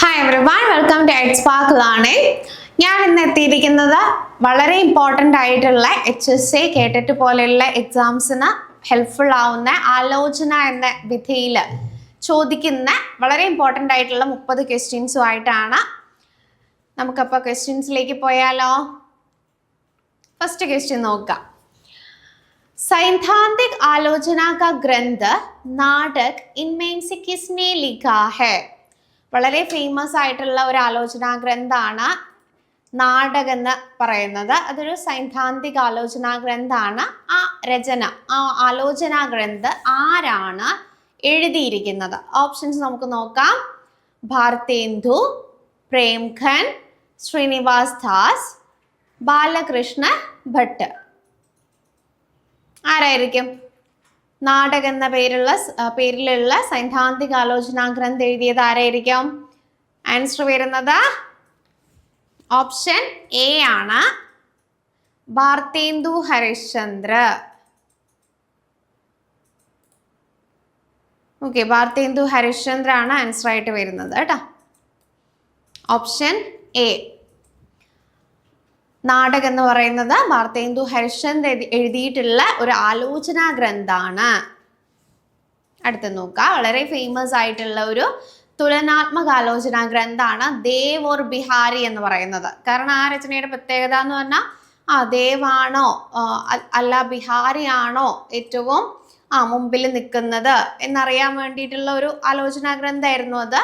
Hi everyone welcome to Ed സ്പാർക്കിളാണ് ഞാൻ ഇന്ന് എത്തിയിരിക്കുന്നത് വളരെ ഇമ്പോർട്ടന്റ് ആയിട്ടുള്ള എച്ച് എസ് എ കേട്ടിട്ട് പോലെയുള്ള എക്സാംസിന് ഹെൽപ്ഫുൾ ആവുന്ന ആലോചന എന്ന വിധിയിൽ ചോദിക്കുന്ന വളരെ ഇമ്പോർട്ടന്റ് ആയിട്ടുള്ള മുപ്പത് ക്വസ്റ്റ്യൻസുമായിട്ടാണ് നമുക്കപ്പോൾ ക്വസ്റ്റ്യൻസിലേക്ക് പോയാലോ? ഫസ്റ്റ് ക്വസ്റ്റ്യൻ നോക്കാം. സൈദ്ധാന്തിക് ആലോചന ഗ്രന്ഥ നാടക് ഇൻമേൻസി കിസ്നെ ലിഖാ ഹെ വളരെ ഫേമസ് ആയിട്ടുള്ള ഒരു ആലോചനാ ഗ്രന്ഥാണ് നാടകം എന്ന് പറയുന്നത്. അതൊരു സൈദ്ധാന്തിക ആലോചനാ ഗ്രന്ഥാണ്. ആ രചന ആ ആലോചനാ ഗ്രന്ഥ ആരാണ് എഴുതിയിരിക്കുന്നത്? ഓപ്ഷൻസ് നമുക്ക് നോക്കാം. ഭാരതേന്ദു പ്രേംഖൻ ശ്രീനിവാസ് ദാസ് ബാലകൃഷ്ണ ഭട്ട്. ആരായിരിക്കും? നാടക എന്ന പേരുള്ള പേരിലുള്ള സൈദ്ധാന്തിക ആലോചനാ ഗ്രന്ഥം എഴുതിയത് ആരായിരിക്കും? ആൻസർ വരുന്നത് ഓപ്ഷൻ എ ആണ്. ഭാർത്തേന്ദു ഹരിശ്ചന്ദ്ര. ഓക്കെ ഭാർത്തേന്ദു ഹരിശ്ചന്ദ്ര ആണ് ആൻസർ ആയിട്ട് വരുന്നത് കേട്ടോ. ഓപ്ഷൻ എ നാടകം എന്ന് പറയുന്നത് ഭാർത്തേന്ദു ഹരിശ്ചന്ദ് എഴുതി- എഴുതിയിട്ടുള്ള ഒരു ആലോചനാ ഗ്രന്ഥാണ്. അടുത്ത് നോക്കുക വളരെ ഫേമസ് ആയിട്ടുള്ള ഒരു തുലനാത്മക ആലോചനാ ഗ്രന്ഥാണ് ദേവ് ഓർ ബിഹാരി എന്ന് പറയുന്നത്. കാരണം ആ രചനയുടെ പ്രത്യേകത എന്ന് പറഞ്ഞാൽ ആ ദേവാണോ അല്ല ബിഹാരി ആണോ ഏറ്റവും ആ മുമ്പിൽ നിൽക്കുന്നത് എന്നറിയാൻ വേണ്ടിയിട്ടുള്ള ഒരു ആലോചനാ ഗ്രന്ഥമായിരുന്നു അത്.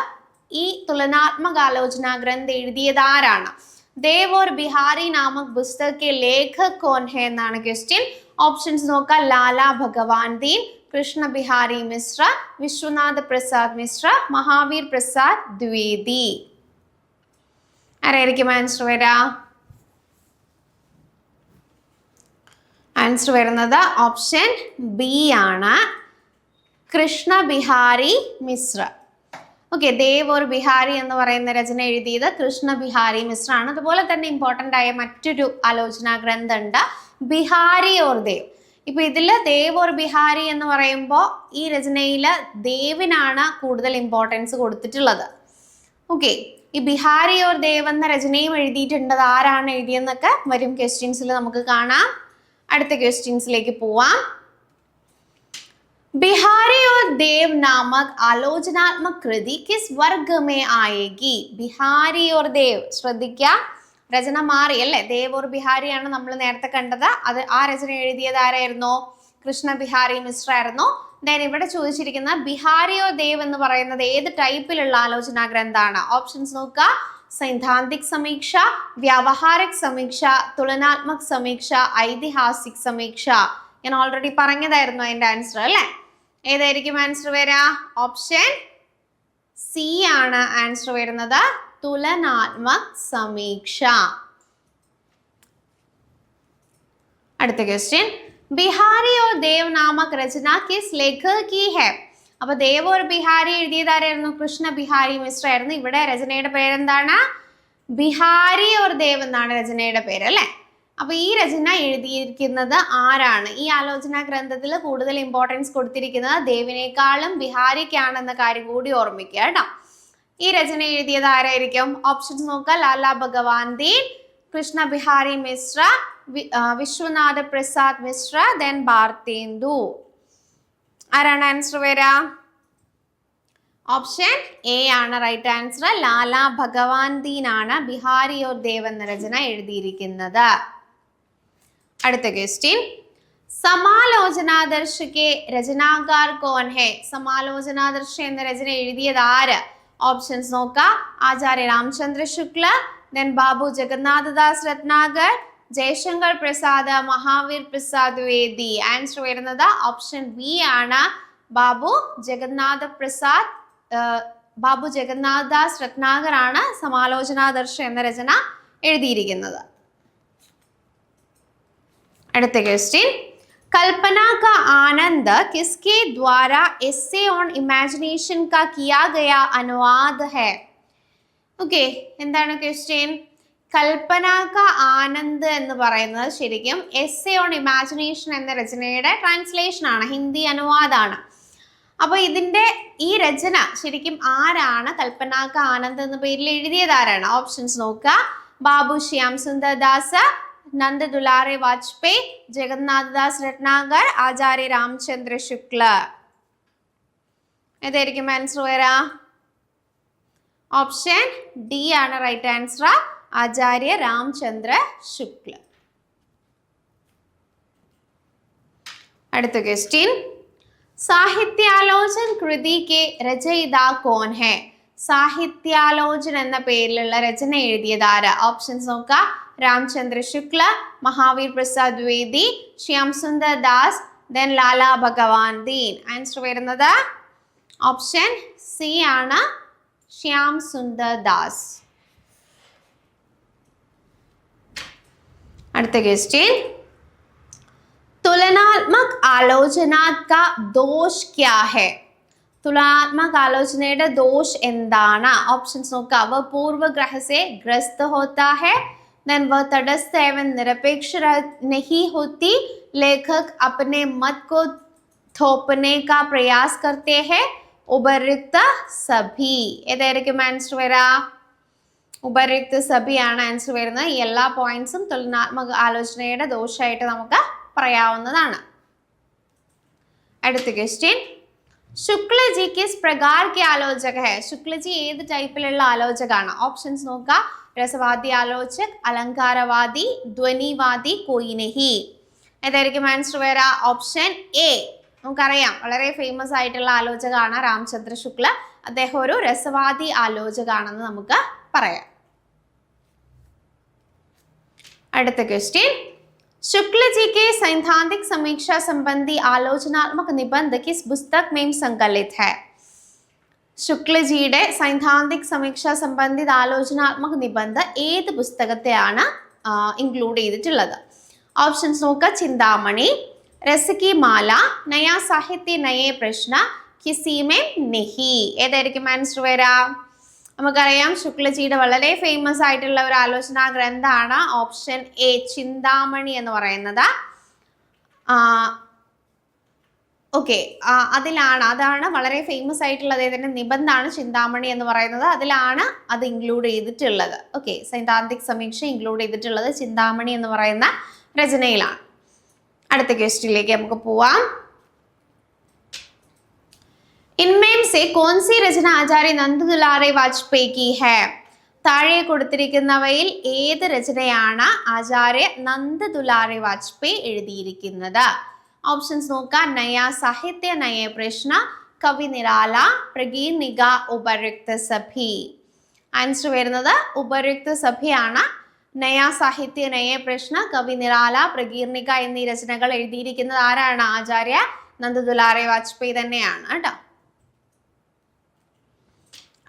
ഈ തുലനാത്മക ആലോചനാ ഗ്രന്ഥം എഴുതിയത് ആരാണ്? ദേവ് ഓർ ബിഹാരി നാമക് പുസ്തക ലേഖക് കോൺ ഹെ എന്നാണ് ക്വസ്റ്റ്യൻ ഓപ്ഷൻസ് നോക്കാം. ലാല ഭഗവാൻ ദീൻ കൃഷ്ണ ബിഹാരി മിശ്ര വിശ്വനാഥ് പ്രസാദ് മിശ്ര മഹാവീർ പ്രസാദ് ദ്വേദി ആരായിരിക്കും ആൻസർ വരാ? ആൻസർ വരുന്നത് ഓപ്ഷൻ ബി ആണ്. കൃഷ്ണ ബിഹാരി മിശ്ര. ഓക്കെ ദേവ് ഓർ ബിഹാരി എന്ന് പറയുന്ന രചന എഴുതിയത് കൃഷ്ണ ബിഹാരി മിശ്ര ആണ്. അതുപോലെ തന്നെ ഇമ്പോർട്ടന്റ് ആയ മറ്റൊരു ആലോചനാ ഗ്രന്ഥമുണ്ട് ബിഹാരി ഓർ ദേവ് ഇപ്പൊ ഇതിൽ ദേവ് ഓർ ബിഹാരി എന്ന് പറയുമ്പോൾ ഈ രചനയിൽ ദേവിനാണ് കൂടുതൽ ഇമ്പോർട്ടൻസ് കൊടുത്തിട്ടുള്ളത്. ഓക്കെ ഈ ബിഹാരി ഓർ ദേവ് എന്ന രചനയും എഴുതിയിട്ടുണ്ട് ആരാണ് എഴുതിയെന്നൊക്കെ വരും ക്വസ്റ്റ്യൻസിൽ നമുക്ക് കാണാം. അടുത്ത ക്വസ്റ്റ്യൻസിലേക്ക് പോവാം. बिहारी और देव नामक आलोचनात्मक कृति किस वर्ग में आएगी ബിഹാരി ഓർ ദേവ് ശ്രദ്ധിക്കുക രചന മാറി അല്ലേ ദേവ് ഓർ ബിഹാരിയാണ് നമ്മൾ നേരത്തെ കണ്ടത് അത് ആ രചന എഴുതിയത് ആരായിരുന്നു കൃഷ്ണ ബിഹാരി മിശ്ര ആയിരുന്നു ദെൻ ഇവിടെ ചോദിച്ചിരിക്കുന്ന ബിഹാരി ഓർ ദേവ് എന്ന് പറയുന്നത് ഏത് ടൈപ്പിലുള്ള ആലോചനാ ഗ്രന്ഥാണ് ഓപ്ഷൻസ് നോക്കുക സൈദ്ധാന്തിക് സമീക്ഷ വ്യാവഹാരിക് സമീക്ഷ തുലനാത്മക് സമീക്ഷ ഐതിഹാസിക് സമീക്ഷ ഞാൻ ഓൾറെഡി പറഞ്ഞതായിരുന്നു അതിന്റെ ആൻസർ അല്ലേ ഏതായിരിക്കും ആൻസർ വരാ? ഓപ്ഷൻ സി ആണ് ആൻസർ വരുന്നത്. തുലനാത്മക് സമീക്ഷ. അടുത്ത ക്വസ്റ്റ്യൻ ബിഹാരി ഓ ദേവ് നാമക് രചന കിസ് ലേഖക് കി ഹെ. അപ്പൊ ദേവ് ഒരു ബിഹാരി എഴുതിയത് ആരായിരുന്നു? കൃഷ്ണ ബിഹാരി മിശ്ര ആയിരുന്നു. ഇവിടെ രചനയുടെ പേരെന്താണ്? ബിഹാരി ഓർ ദേവ് എന്നാണ് രചനയുടെ പേര് അല്ലെ? അപ്പൊ ഈ രചന എഴുതിയിരിക്കുന്നത് ആരാണ്? ഈ ആലോചനാ ഗ്രന്ഥത്തിൽ കൂടുതൽ ഇമ്പോർട്ടൻസ് കൊടുത്തിരിക്കുന്നത് ദേവിനേക്കാളും ബിഹാരിക്കാണെന്ന കാര്യം കൂടി ഓർമ്മിക്കുക കേട്ടോ. ഈ രചന എഴുതിയത് ആരായിരിക്കും? ഓപ്ഷൻസ് നോക്കുക. ലാല ഭഗവാൻ ദീൻ കൃഷ്ണ ബിഹാരി മിശ്ര വിശ്വനാഥ പ്രസാദ് മിശ്ര ദെൻ ഭാർത്തേന്ദു ആരാണ് ആൻസർ വരാ ഓപ്ഷൻ എ ആണ് റൈറ്റ് ആൻസർ ലാല ഭഗവാൻ ദീൻ ആണ് ബിഹാരി ഓർ ദേവ് എന്ന രചന എഴുതിയിരിക്കുന്നത്. അടുത്ത ക്വസ്റ്റ്യൻ സമാലോചനാദർശിക്ക് രചനാകാർ കോൻ ഹെ. സമാലോചനാദർശ് എന്ന രചന എഴുതിയത് ആര്? ഓപ്ഷൻസ് നോക്കാം. ആചാര്യ രാമചന്ദ്ര ശുക്ല ദെൻ ബാബു ജഗന്നാഥദാസ് രത്നാകർ ജയശങ്കർ പ്രസാദ് മഹാവീർ പ്രസാദ് വേദി. ആൻസർ വരുന്നത് ഓപ്ഷൻ ബി ആണ്. ബാബു ജഗന്നാഥ പ്രസാദ് ബാബു ജഗന്നാഥദാസ് രത്നാകർ ആണ് സമാലോചനാദർശ എന്ന രചന എഴുതിയിരിക്കുന്നത്. അടുത്ത ക്വസ്റ്റ്യൻ कल्पना का आनंद किसके द्वारा एसे ऑन इमेजिनेशन का किया गया अनुवाद है ഓക്കെ എന്താണ് ക്വസ്റ്റ്യൻ കൽപ്പന ക ആനന്ദ് എന്ന് പറയുന്നത് ശരിക്കും എസ് എ ഓൺ ഇമാജിനേഷൻ എന്ന രചനയുടെ ട്രാൻസ്ലേഷൻ ആണ് ഹിന്ദി അനുവാദമാണ് അപ്പൊ ഇതിന്റെ ഈ രചന ശരിക്കും ആരാണ് കൽപ്പനാക്ക ആനന്ദ് എന്ന പേരിൽ എഴുതിയത് ആരാണ് ഓപ്ഷൻസ് നോക്കുക ബാബു ശ്യാം സുന്ദർ ദാസ് നന്ദ ദുലാറെ വാജ്പേയി ജഗന്നാഥദാസ് രത്നാകർ ആചാര്യ രാമചന്ദ്ര ശുക്ല. ഏതായിരിക്കും ആൻസർ വരാ. ഓപ്ഷൻ ഡി ആണ് റൈറ്റ് ആൻസർ ആചാര്യ രാമചന്ദ്ര ശുക്ല. അടുത്ത ക്വസ്റ്റ്യൻ സാഹിത്യാലോചൻ കൃതിക്ക് രചയിത കോൻ ഹെ. സാഹിത്യാലോചൻ എന്ന പേരിലുള്ള രചന എഴുതിയതാര ഓപ്ഷൻസ് നോക്കുക രാമചന്ദ്ര ശുക്ല മഹാവീർ പ്രസാദ് ദ്വിവേദി ശ്യാം സുന്ദർ ദാസ് ദെൻ ലാല ഭഗവാൻ ദീൻ ആൻസർ വരുന്നത് ഓപ്ഷൻ സി ആണ് ശ്യാം സുന്ദർ ദാസ് അടുത്ത ക്വസ്റ്റ്യൻ തുലനാത്മക് ആലോചന का दोष क्या है തുലനാത്മക് ആലോചനയുടെ ദോഷ് എന്താണ് ഓപ്ഷൻസ് നോക്കുക വ പൂർവഗ്രഹ से ग्रस्त होता है देन वह तटस्थ एवं निरपेक्ष रह- नहीं होती लेखक अपने मत को थोपने का प्रयास करते हैं ഉപരിക്ത സഭി ഏതായിരിക്കും ആൻസർ വരാ ഉപരിക്ത സഭിയാണ് ആൻസർ വരുന്നത് ഈ എല്ലാ പോയിന്റ്സും തുലനാത്മക ആലോചനയുടെ ദോഷമായിട്ട് നമുക്ക് പറയാവുന്നതാണ് അടുത്ത ക്വസ്റ്റ്യൻ ശുക്ലജി കിസ് പ്രകാർ കെ ആലോചക ഹെ ശുക്ലജി ഏത് ടൈപ്പിലുള്ള ആലോചകാണ് ഓപ്ഷൻസ് നോക്കുക രസവാദി ആലോചക് അലങ്കാരവാദി ധ്വനിവാദി കോയി നഹി ഏതായിരിക്കും ആൻസർ വരാ ഓപ്ഷൻ എ നമുക്കറിയാം വളരെ ഫേമസ് ആയിട്ടുള്ള ആലോചകാണ് രാമചന്ദ്ര ശുക്ല അദ്ദേഹം ഒരു രസവാദി ആലോചകാണെന്ന് നമുക്ക് പറയാം അടുത്ത ക്വസ്റ്റ്യൻ शुक्ल जी के सैद्धांतिक समीक्षा संबंधी आलोचनात्मक निबंध किस पुस्तक में संकलित है ശുക്ലജിയുടെ സൈദ്ധാന്തിക് സമീക്ഷ സംബന്ധിത ആലോചനാത്മക നിബന്ധ ഏത് പുസ്തകത്തെയാണ് ഇൻക്ലൂഡ് ചെയ്തിട്ടുള്ളത്? ഓപ്ഷൻസ് നോക്കുക ചിന്താമണി രസകി മാല നയാ സാഹിത്യ നയേ പ്രശ്ന കിസിമേ നെഹി. ഏതായിരിക്കും ആൻസർ വരാ? നമുക്കറിയാം ശുക്ലജിയുടെ വളരെ ഫേമസ് ആയിട്ടുള്ള ഒരു ആലോചനാ ഗ്രന്ഥമാണ് ഓപ്ഷൻ എ ചിന്താമണി എന്ന് പറയുന്നത്. ഓക്കെ അതിലാണ് അതാണ് വളരെ ഫേമസ് ആയിട്ടുള്ള അദ്ദേഹത്തിന്റെ നിബന്ധാണ് ചിന്താമണി എന്ന് പറയുന്നത്. അതിലാണ് അത് ഇൻക്ലൂഡ് ചെയ്തിട്ടുള്ളത്. ഓക്കെ സൈദ്ധാന്തിക് സമീക്ഷ ഇൻക്ലൂഡ് ചെയ്തിട്ടുള്ളത് ചിന്താമണി എന്ന് പറയുന്ന രചനയിലാണ്. അടുത്ത ക്വസ്റ്റിലേക്ക് നമുക്ക് പോവാം. ഇൻമേം സെ കോൺസി രചന ആചാര്യ നന്ദ ദുലാറെ വാജ്പേയി കി ഹെ. താഴെ കൊടുത്തിരിക്കുന്നവയിൽ ഏത് രചനയാണ് ആചാര്യ നന്ദ ദുലാറെ വാജ്പേയി എഴുതിയിരിക്കുന്നത്? ഓപ്ഷൻസ് നോക്കാം നയ സാഹിത്യ നയ പ്രശ്ന കവി നിരാല പ്രഗീർ നിഗ ഉപരുക്ത സഭി ആൻസർ വരുന്നത് ഉപരുക്ത സഭയാണ് നയ സാഹിത്യ നയ പ്രശ്ന കവി നിരാല പ്രകീർണിക എന്നീ രചനകൾ എഴുതിയിരിക്കുന്നത് ആരാണ് ആചാര്യ നന്ദദുലാറെ വാജ്പേയി തന്നെയാണ് കേട്ടോ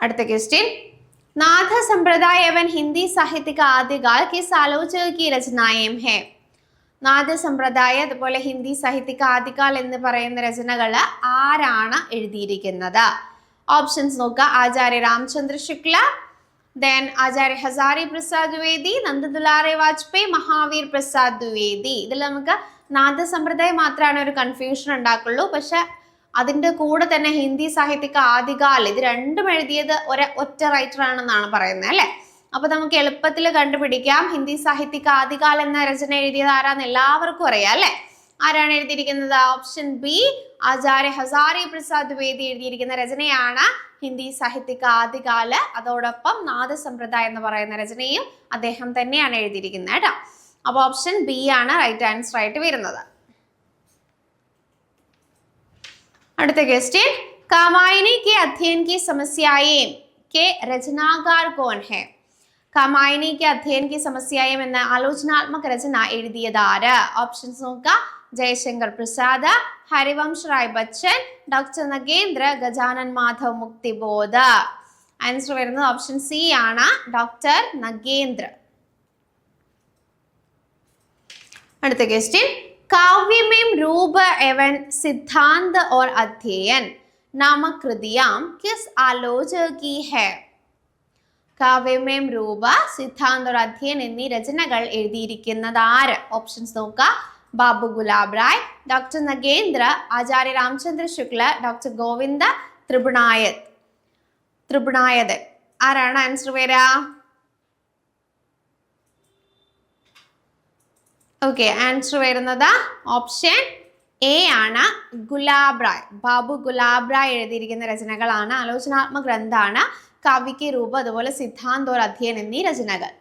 അടുത്ത ക്വസ്റ്റ്യൻ नाथ संप्रदाय एवं हिंदी साहित्य का आदिकाल किस आलोचक की रचनाएं है സമ്പ്രദായ അതുപോലെ ഹിന്ദി സാഹിത്യക ആദികാൽ എന്ന് പറയുന്ന രചനകൾ ആരാണ് എഴുതിയിരിക്കുന്നത്? ഓപ്ഷൻസ് നോക്കുക. ആചാര്യ രാമചന്ദ്ര ശുക്ല ദെൻ ആചാര്യ ഹസാരി പ്രസാദ് ദ്വിവേദി നന്ദദുലാറെ വാജ്പേയി മഹാവീർ പ്രസാദ് ദ്വിവേദി. ഇതിൽ നമുക്ക് നാദ സമ്പ്രദായം മാത്രമാണ് ഒരു കൺഫ്യൂഷൻ ഉണ്ടാക്കുള്ളൂ. പക്ഷെ അതിന്റെ കൂടെ തന്നെ ഹിന്ദി സാഹിത്യക ആദികാൽ ഇത് രണ്ടും എഴുതിയത് ഒരേ ഒറ്റ റൈറ്റർ ആണെന്നാണ് പറയുന്നത് അല്ലെ? അപ്പോൾ നമുക്ക് എളുപ്പത്തിൽ കണ്ടുപിടിക്കാം. ഹിന്ദി സാഹിത്യക ആദികാൽ എന്ന രചന എഴുതിയത് ആരാന്ന് എല്ലാവർക്കും അറിയാം അല്ലെ? ആരാണ് എഴുതിയിരിക്കുന്നത്? ഓപ്ഷൻ ബി ആചാര്യ ഹസാരി പ്രസാദ് വേദി എഴുതിയിരിക്കുന്ന രചനയാണ് ഹിന്ദി സാഹിത്യക ആദികാൽ അതോടൊപ്പം നാദസമ്പ്രദായ എന്ന് പറയുന്ന രചനയും അദ്ദേഹം തന്നെയാണ് എഴുതിയിരിക്കുന്നത് കേട്ടോ. അപ്പോൾ ഓപ്ഷൻ ബി ആണ് റൈറ്റ് ആൻസർ ആയിട്ട് വരുന്നത്. അടുത്ത ക്വസ്റ്റ്യൻ കാമായനി കെ അധ്യയൻ കി സമസ്യായേം കെ രചനാകാർ കോൺ ഹെ? കമായനിക്ക് കെ അധ്യയൻ കി സമസ്യായം എന്ന ആലോചനാത്മക രചന എഴുതിയത് ആര്? ഓപ്ഷൻസ് നോക്കുക ജയശങ്കർ പ്രസാദ് ഹരിവംശ് റായ് ബച്ചൻ ഡോക്ടർ നഗേന്ദ്ര ഗജാനൻ മാധവ് മുക്തിബോധ. ആൻസർ വരുന്നത് ഓപ്ഷൻ സി ആണ്. ഡോക്ടർ നഗേന്ദ്ര. അടുത്ത ക്വസ്റ്റ്യൻ കാവ്യമേം രൂപ എവൻ സിദ്ധാന്ത് ഓർ അധ്യയൻ? നാമകൃതിയാം. കിസ് ആലോചകി ഹേ. കാവ്യമേം രൂപ സിദ്ധാന്ത അധ്യയൻ എന്നീ രചനകൾ എഴുതിയിരിക്കുന്നത് ആര്? ഓപ്ഷൻസ് നോക്കുക ബാബു ഗുലാബ് റായ് ഡോക്ടർ നഗേന്ദ്ര ആചാര്യ രാമചന്ദ്ര ശുക്ല ഡോക്ടർ ഗോവിന്ദ ത്രിപുണായത് ത്രിപുണായത്. ആരാണ് ആൻസർ വരാ? ഓക്കെ ആൻസർ വരുന്നത് ഓപ്ഷൻ എ ആണ്. ഗുലാബ് റായ്. ബാബു ഗുലാബ് റായ് എഴുതിയിരിക്കുന്ന രചനകളാണ്. ആലോചനാത്മക ഗ്രന്ഥാണ്. കാവ്യക്ക് രൂപ അതുപോലെ സിദ്ധാന്തോർ അധ്യയൻ എന്നീ രചനകൾ.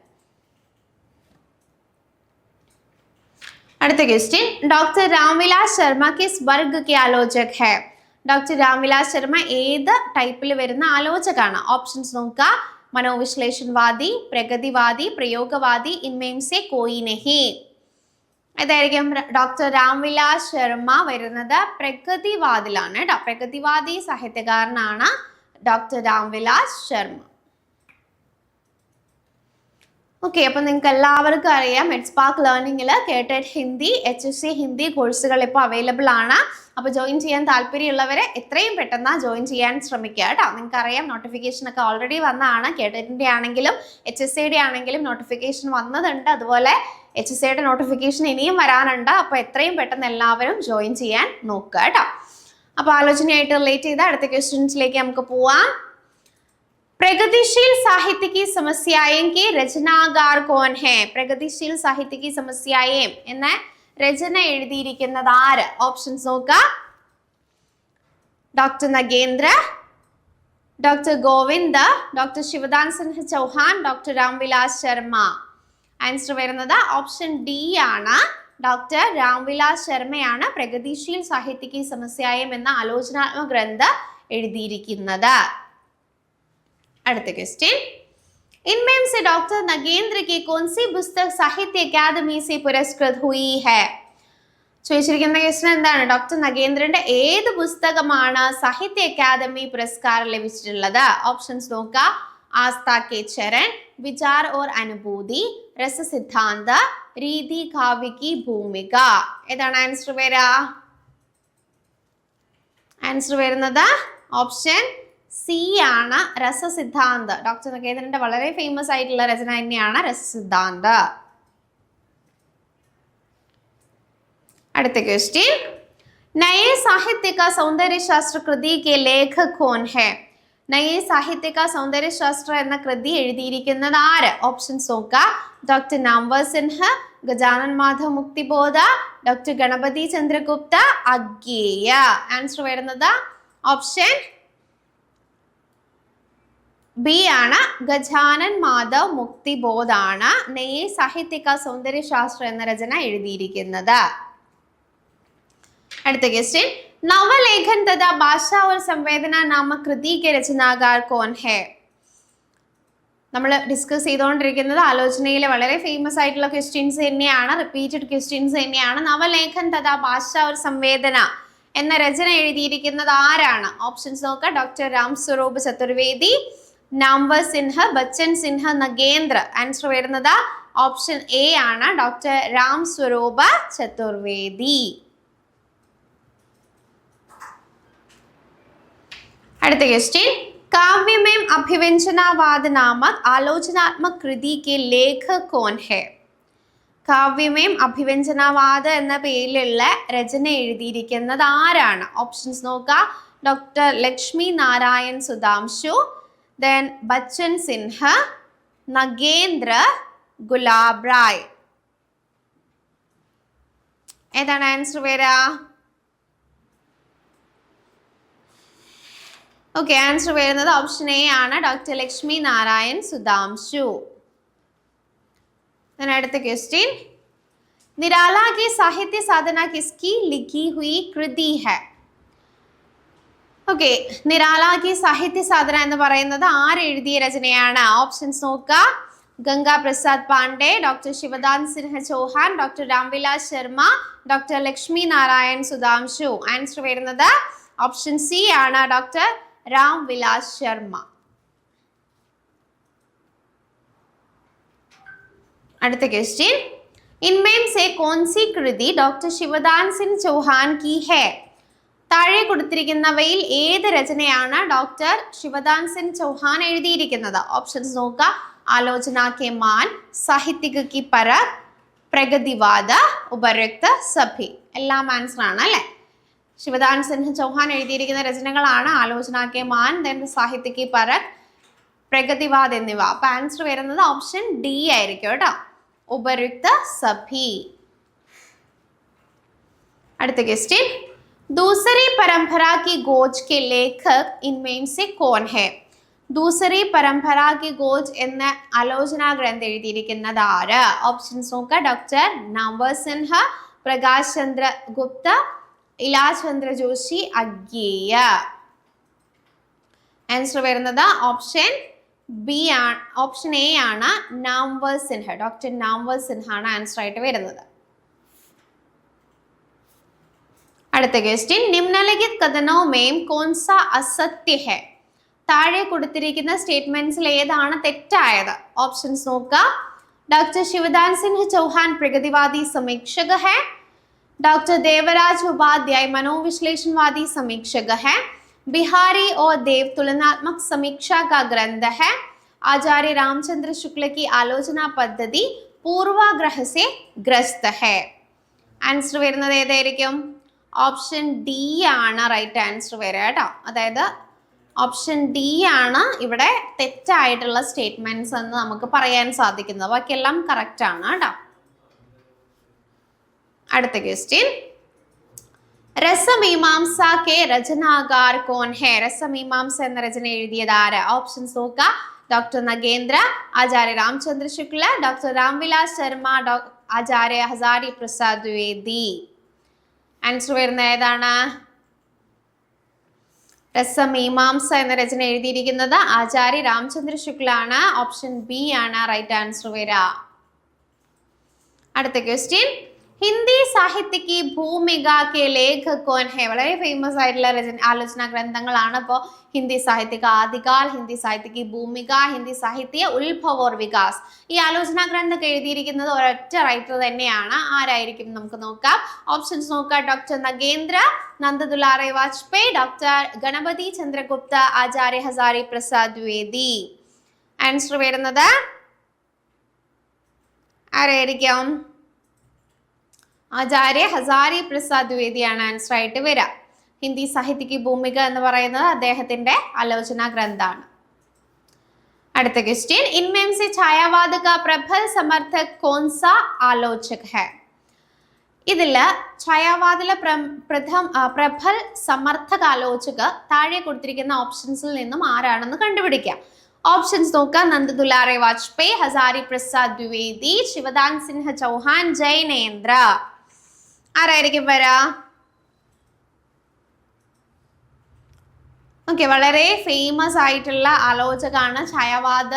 അടുത്ത ക്വസ്റ്റ്യൻ ഡോക്ടർ രാംവിലാസ് ശർമ്മ കിസ് വർഗ് കെ ആലോചക് ഹെ. ഡോക്ടർ രാംവിലാസ് ശർമ്മ ഏത് ടൈപ്പിൽ വരുന്ന ആലോചകാണ് ഓപ്ഷൻസ് നോക്കുക മനോവിശ്ലേഷൺവാദി പ്രഗതിവാദി പ്രയോഗവാദി ഇൻമേം സെ കോയി ഇതായിരിക്കും ഡോക്ടർ രാംവിലാസ് ശർമ്മ വരുന്നത് പ്രഗതിവാദിലാണ് കേട്ടോ പ്രഗതിവാദി സാഹിത്യകാരനാണ് ഡോക്ടർ രാംവിലാസ് ശർമ്മ ഓക്കെ അപ്പം നിങ്ങൾക്ക് എല്ലാവർക്കും അറിയാം എഡ് സ്പാർക്ക് ലേണിംഗിൽ കേട്ടഡ് Hindi H S C Hindi കോഴ്സുകൾ ഇപ്പോൾ അവൈലബിൾ ആണ്. അപ്പോൾ ജോയിൻ ചെയ്യാൻ താല്പര്യമുള്ളവരെ എത്രയും പെട്ടെന്ന് ജോയിൻ ചെയ്യാൻ ശ്രമിക്കുക കേട്ടോ. നിങ്ങൾക്ക് അറിയാം നോട്ടിഫിക്കേഷൻ ഒക്കെ ഓൾറെഡി വന്നതാണ്. കേട്ടഡിന്റെ ആണെങ്കിലും എച്ച് എസ് സിയുടെ ആണെങ്കിലും നോട്ടിഫിക്കേഷൻ വന്നതുണ്ട്. അതുപോലെ എച്ച് എസ് സിയുടെ നോട്ടിഫിക്കേഷൻ ഇനിയും വരാനുണ്ട്. അപ്പോൾ എത്രയും പെട്ടെന്ന് എല്ലാവരും ജോയിൻ ചെയ്യാൻ നോക്കുക കേട്ടോ. അപ്പോൾ ആലോചനയായിട്ട് റിലേറ്റ് ചെയ്ത അടുത്ത ക്വസ്റ്റ്യൻസിലേക്ക് നമുക്ക് പോവാം प्रगतिशील साहित्य की समस्याएं के रचनाकार कौन है പ്രഗതിശീൽ സാഹിത്യ की समस्याएं എന്ന രചന എഴുതിയിരിക്കുന്നത് ആര് ഓപ്ഷൻസ് നോക്കുക doctor Nagendra doctor Govind doctor Shivdan Sinha Chauhan doctor Ramvilas Sharma answer വരുന്നത് ഓപ്ഷൻ ഡി ആണ് ഡോക്ടർ രാംവിലാസ് ശർമ്മയാണ് പ്രഗതിശീൽ സാഹിത്യ की समस्याएं എന്ന ആലോചനാത്മക ഗ്രന്ഥം എഴുതിയിരിക്കുന്നത് അടുത്ത ക്വസ്റ്റ്യൻ इनमें से डॉक्टर नगेंद्र की कौन सी पुस्तक साहित्य अकादमी से पुरस्कृत हुई है ചോദിച്ചിരിക്കുന്ന ക്വസ്റ്റൻ എന്താണ് ഡോക്ടർ നഗേന്ദ്രന്റെ ഏത് പുസ്തകമാണ് സാഹിത്യ അക്കാദമി പുരസ്കാരം ലഭിച്ചിട്ടുള്ളത് ഓപ്ഷൻസ് നോക്കുക ആസ്ഥ കെ ചരൺ വിചാർ ഓർ അനുഭൂതി രസസിദ്ധാന്ത രീതി കാവ്യക്ക് ഭൂമിക. ഏതാണ് ആൻസർ വരിക ആൻസർ വരുന്നത് ഓപ്ഷൻ സി ആണ് രസസിദ്ധാന്ത ഡോക്ടർ നഗേന്ദ്രന്റെ വളരെ ഫേമസ് ആയിട്ടുള്ള രചന തന്നെയാണ് രസസിദ്ധാന്ത അടുത്ത ക്വസ്റ്റ്യൻ നയ സാഹിത്യക സൗന്ദര്യശാസ്ത്ര കൃതി കെ ലേഖകോൻ ഹെ നയേ സാഹിത്യക സൗന്ദര്യശാസ്ത്ര സൗന്ദര്യ ശാസ്ത്ര എന്ന കൃതി എഴുതിയിരിക്കുന്നത് ആര്? ഓപ്ഷൻസ് നോക്കുക. Doctor Namvar Sinha Gajanan Madhav Muktibodh doctor Ganapati Chandragupta Agyeya answer വരുന്നത് ഓപ്ഷൻ ബി ആണ്. ഗജാനൻ മാധവ് മുക്തിബോധാണ് നെയ്യ് സാഹിത്യക സൗന്ദര്യശാസ്ത്ര എന്ന രചന എഴുതിയിരിക്കുന്നത്. അടുത്ത ക്വസ്റ്റ്യൻ नवलेखन तथा भाषा और संवेदना സംവേദന कृति के रचनाकार कौन है നമ്മൾ ഡിസ്കസ് ചെയ്തുകൊണ്ടിരിക്കുന്നത് ആലോചനയിലെ വളരെ ഫേമസ് ആയിട്ടുള്ള ക്വസ്റ്റ്യൻസ് തന്നെയാണ് റിപ്പീറ്റഡ് ക്വസ്റ്റ്യൻസ് തന്നെയാണ്. നവലേഖൻ തഥാ ഭാഷ ഒരു സംവേദന എന്ന രചന എഴുതിയിരിക്കുന്നത് ആരാണ്? ഓപ്ഷൻസ് നോക്കുക ഡോക്ടർ രാം സ്വരൂപ് ചതുർവേദി നാംവർ സിൻഹ ബച്ചൻ സിൻഹ നഗേന്ദ്ര ആൻസർ വരുന്നത് ഓപ്ഷൻ എ ആണ്. ഡോക്ടർ രാം സ്വരൂപ ചതുർവേദി. അടുത്ത ക്വസ്റ്റ്യൻ കാവ്യമേം അഭിവ്യഞ്ജനാവാദനാമക് ആലോചനാത്മക കൃതി കെ ലേഖ കോൻ ഹെ? കാവ്യമേം അഭിവ്യഞ്ജനാവാദ എന്ന പേരിലുള്ള രചന എഴുതിയിരിക്കുന്നത് ആരാണ്? ഓപ്ഷൻസ് നോക്കുക ഡോക്ടർ ലക്ഷ്മി നാരായൺ സുധാംശു ദെൻ ബച്ചൻ സിൻഹ നഗേന്ദ്ര ഗുലാബ് റായ് ഏതാണ് ആൻസർ വരാ ഓക്കെ ആൻസർ വരുന്നത് ഓപ്ഷൻ എ ആണ് ഡോക്ടർ ലക്ഷ്മി നാരായൺ സുധാംശു Then അടുത്ത ക്വസ്റ്റ്യൻ നിരാല की സാഹിത്യ സാധന किसकी लिखी हुई कृति है ഓക്കെ നിരാല की സാഹിത്യ സാധന എന്ന് പറയുന്നത് ആര് എഴുതിയ രചനയാണ് ഓപ്ഷൻസ് നോക്കുക Ganga Prasad Pandey doctor Shivdant Sinha Chauhan doctor Ramvilas Sharma doctor Lakshmi Narayan Sudhanshu answer വരുന്നത് ഓപ്ഷൻ സി ആണ് ഡോക്ടർ രാം വിലാസ് ശർമ്മ അടുത്ത ക്വസ്റ്റ്യൻ ഇൻമേം സെ കോൺസി കൃതി ഡോക്ടർ ശിവദാൻ സിംഗ് ചൗഹാൻ കി ഹെ? താഴെ കൊടുത്തിരിക്കുന്നവയിൽ ഏത് രചനയാണ് ഡോക്ടർ ശിവദാൻ സിംഗ് ചൗഹാൻ എഴുതിയിരിക്കുന്നത്? ഓപ്ഷൻസ് നോക്കുക ആലോചന കെ മാൻ സാഹിത്യക കി പരക് പ്രഗതിവാദ ഉപരക്ത സഭി. എല്ലാം ആൻസർ ആണ് അല്ലെ? ശിവദാൻ സിൻഹ ചൗഹാൻ എഴുതിയിരിക്കുന്ന രചനകളാണ് ആലോചന കെ മാൻ ദെൻ സാഹിത്യ കി പരക് പ്രഗതിവാദ് എന്നിവ അപ്പൊ ആൻസർ വരുന്നത് ഓപ്ഷൻ ഡി ആയിരിക്കും കേട്ടോ ഉപരുക്ത സഭി അടുത്ത ക്വസ്റ്റ്യൻ दूसरी परंपरा की गोज के लेखक इनमें से कौन है ദൂസറി പരമ്പര കി ഗോജ് എന്ന ആലോചനാ ഗ്രന്ഥം എഴുതിയിരിക്കുന്നത് ആര് ഓപ്ഷൻസ് നോക്കുക ഡോക്ടർ നവ സിൻഹ പ്രകാശ് ചന്ദ്ര ഗുപ്ത ഇലാജ് ചന്ദ്ര ജോഷി അഗ്യേയ ആൻസർ വരുന്നത് ഓപ്ഷൻ ബി ആണ് ഓപ്ഷൻ എ ആണ് നാംവർ സിൻഹ ഡോക്ടർ നാംവർ സിൻഹ ആണ് ആൻസർ ആയിട്ട് വരുന്നത്. അടുത്ത ക്വസ്റ്റ്യൻ നിമ്നലിഖിത് കഥനോ മേം കോൺസ അസത്യ ഹെ താഴെ കൊടുത്തിരിക്കുന്ന സ്റ്റേറ്റ്മെന്റ്സിൽ ഏതാണ് തെറ്റായത്? ഓപ്ഷൻസ് നോക്കുക ഡോക്ടർ ശിവദാൻ സിൻഹ് ചൗഹാൻ പ്രഗതിവാദി സമീക്ഷക है डॉक्टर देवराज उपाध्याय मनोविश्लेषणवादी समीक्षक है बिहारी और देव तुलनात्मक समीक्षा का ग्रंथ है आचार्य रामचंद्र शुक्ल की आलोचना पद्धति पूर्वाग्रह से ग्रस्त है ആൻസർ വരുന്നത് ഏതായിരിക്കും ഓപ്ഷൻ ഡി ആണ് റൈറ്റ് ആൻസർ വരിക കേട്ടോ അതായത് ഓപ്ഷൻ ഡി ആണ് ഇവിടെ തെറ്റായിട്ടുള്ള സ്റ്റേറ്റ്മെന്റ്സ് എന്ന് നമുക്ക് പറയാൻ സാധിക്കുന്നത് ബാക്കിയെല്ലാം കറക്റ്റ് ആണ് കേട്ടോ അടുത്ത ക്വസ്റ്റ്യൻ രസമീമാംസ കെ രചനാകാർ കോൺ ഹെ. രസമീമാംസ എന്ന രചന എഴുതിയത് ആര്? ഓപ്ഷൻസ് നോക്കുക doctor Nagendra Acharya Ramchandra Shukla doctor Ramvilas Sharma Acharya Hazari Prasad Dwivedi. Answer വരുന്ന ഏതാണ്? രസമീമാംസ എന്ന രചന എഴുതിയിരിക്കുന്നത് ആചാര്യ രാംചന്ദ്ര ശുക്ല ആണ് ഓപ്ഷൻ ബി ആണ്. റൈറ്റ് ആൻസർ വരിക അടുത്ത ക്വസ്റ്റ്യൻ ഹിന്ദി സാഹിത്യക്ക് ഭൂമിക കെ ലേഖകോൻ ഹെ. വളരെ ഫേമസ് ആയിട്ടുള്ള രചന ആലോചനാ ഗ്രന്ഥങ്ങളാണ്. ഇപ്പോൾ ഹിന്ദി സാഹിത്യക ആദികാൽ ഹിന്ദി സാഹിത്യക്ക് ഭൂമിക ഹിന്ദി സാഹിത്യ ഉത്ഭവ് ഓർ വികാസ്. ഈ ആലോചനാ ഗ്രന്ഥം എഴുതിയിരിക്കുന്നത് ഒരൊറ്റ റൈറ്റർ തന്നെയാണ്. ആരായിരിക്കും നമുക്ക് നോക്കാം. ഓപ്ഷൻസ് നോക്കാം. Doctor Nagendra Nanddulare Vajpeyi doctor Ganapati Chandragupta Acharya Hazari Prasad Dwivedi answer വരുന്നത് ആരായിരിക്കും? ആചാര്യ ഹസാരി പ്രസാദ് ദ്വിവേദിയാണ് ആൻസർ ആയിട്ട് വരിക. ഹിന്ദി സാഹിത്യക്ക് ഭൂമിക എന്ന് പറയുന്നത് അദ്ദേഹത്തിന്റെ ആലോചന ഗ്രന്ഥാണ്. അടുത്ത ക്വസ്റ്റ്യൻ ഇൻമേം സെ പ്രഭൽ കാ പ്രബൽ സമർത്ഥക് കോൺസ ആലോചക ഹേ. ഇതിൽ ഛായാവാദിലെ പ്രഥം പ്രബൽ സമർത്ഥക ആലോചക താഴെ കൊടുത്തിരിക്കുന്ന ഓപ്ഷൻസിൽ നിന്നും ആരാണെന്ന് കണ്ടുപിടിക്കാം. ഓപ്ഷൻസ് നോക്കാം. നന്ദദുലാറെ വാജ്പേയി ഹസാരി പ്രസാദ് ദ്വിവേദി ശിവദാൻ സിൻഹ ചൗഹാൻ ജയനേന്ദ്ര. ആരായിരിക്കും വരാ? ഓക്കെ വളരെ ഫേമസ് ആയിട്ടുള്ള ആലോചകാണ് ഛായാവാദ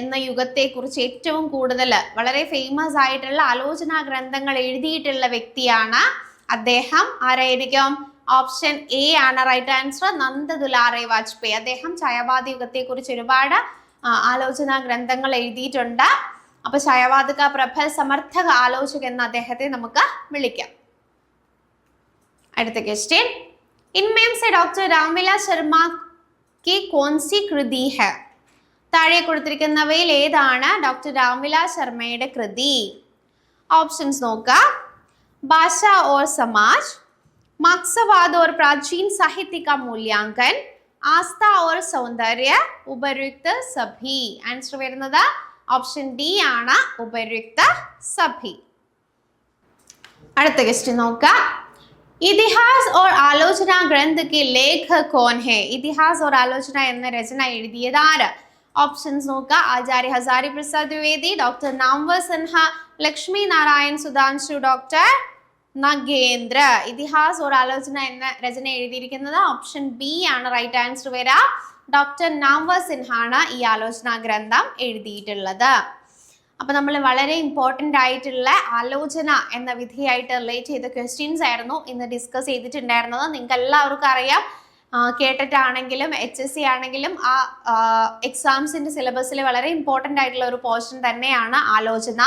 എന്ന യുഗത്തെക്കുറിച്ച് ഏറ്റവും കൂടുതൽ വളരെ ഫേമസ് ആയിട്ടുള്ള ആലോചനാ ഗ്രന്ഥങ്ങൾ എഴുതിയിട്ടുള്ള വ്യക്തിയാണ് അദ്ദേഹം. ആരായിരിക്കും? ഓപ്ഷൻ എ ആണ് റൈറ്റ് ആൻസർ നന്ദദുലാറെ വാജ്പേയി. അദ്ദേഹം ഛായാവാദ യുഗത്തെക്കുറിച്ച് ഒരുപാട് ആലോചനാ ഗ്രന്ഥങ്ങൾ എഴുതിയിട്ടുണ്ട്. അപ്പൊ ഛായാവാദക പ്രബൽ സമർത്ഥക ആലോചക എന്ന് അദ്ദേഹത്തെ നമുക്ക് വിളിക്കാം. അടുത്ത ക്വസ്റ്റ്യൻ ഇൻമയം സെ ഡോക്ടർ രാംവിലാസ് ശർമ്മ കി കോൺസി കൃതി ഹെ. താഴെ കൊടുത്തിരിക്കുന്നവയിൽ ഏതാണ് ഡോക്ടർ രാംവിലാസ് ശർമ്മയുടെ കൃതി? ഓപ്ഷൻസ് നോക്കുക ഭാഷ ഓർ സമാജ് മാർക്സവാദ ഓർ പ്രാചീൻ സാഹിത്യക മൂല്യാങ്കൻ ആസ്ഥ ഓർ സൗന്ദര്യ ഉപരുക്ത സഭി. ആൻസർ വരുന്നത് ഓപ്ഷൻ ഡി ആണ് ഉപരുക്ത സഭി. അടുത്ത ക്വസ്റ്റ്യൻ നോക്കുക ഇതിഹാസ് ഓർ ആലോചന ഗ്രന്ഥക്ക് ലേഖ കോൻ ഹേ? ഇതിഹാസ് ഓർ ആലോചന എന്ന രചന എഴുതിയത് ആര്? ഓപ്ഷൻസ് നോക്കുക ആചാര്യ ഹസാരി പ്രസാദ് ദ്വിവേദി ഡോക്ടർ നാംവർ സിൻഹ ലക്ഷ്മി നാരായൺ സുധാംശു ഡോക്ടർ നഗേന്ദ്ര. ഇതിഹാസ് ഓർ ആലോചന എന്ന രചന എഴുതിയിരിക്കുന്നത് ഓപ്ഷൻ ബി ആണ്. റൈറ്റ് ആൻസർ വരാ. ഡോക്ടർ നാംവർ സിൻഹാണ് ഈ ആലോചന ഗ്രന്ഥം എഴുതിയിട്ടുള്ളത്. അപ്പൊ നമ്മൾ വളരെ ഇമ്പോർട്ടന്റ് ആയിട്ടുള്ള ആലോചന എന്ന വിധിയായിട്ട് റിലേറ്റ് ചെയ്ത ക്വസ്റ്റ്യൻസ് ആയിരുന്നു ഇന്ന് ഡിസ്കസ് ചെയ്തിട്ടുണ്ടായിരുന്നത്. നിങ്ങൾക്ക് എല്ലാവർക്കും അറിയാം കേട്ടിട്ടാണെങ്കിലും എച്ച് എസ് സി ആണെങ്കിലും ആ എക്സാംസിന്റെ സിലബസിൽ വളരെ ഇമ്പോർട്ടന്റ് ആയിട്ടുള്ള ഒരു പോർഷൻ തന്നെയാണ് ആലോചന.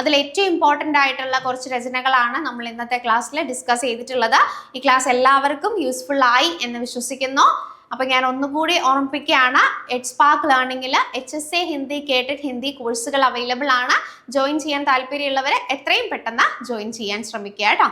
അതിൽ ഏറ്റവും ഇമ്പോർട്ടന്റ് ആയിട്ടുള്ള കുറച്ച് രചനകളാണ് നമ്മൾ ഇന്നത്തെ ക്ലാസ്സിൽ ഡിസ്കസ് ചെയ്തിട്ടുള്ളത്. ഈ ക്ലാസ് എല്ലാവർക്കും യൂസ്ഫുൾ ആയി എന്ന് വിശ്വസിക്കുന്നു. അപ്പോൾ ഞാൻ ഒന്നുകൂടി ഓർമ്മിപ്പിക്കുകയാണ് എഡ് സ്പാർക്ക് ലേണിംഗിൽ എച്ച് എസ് എ ഹിന്ദി കേട്ടഡ് ഹിന്ദി കോഴ്സുകൾ അവൈലബിൾ ആണ്. ജോയിൻ ചെയ്യാൻ താല്പര്യമുള്ളവർ എത്രയും പെട്ടെന്ന് ജോയിൻ ചെയ്യാൻ ശ്രമിക്കുക കേട്ടോ.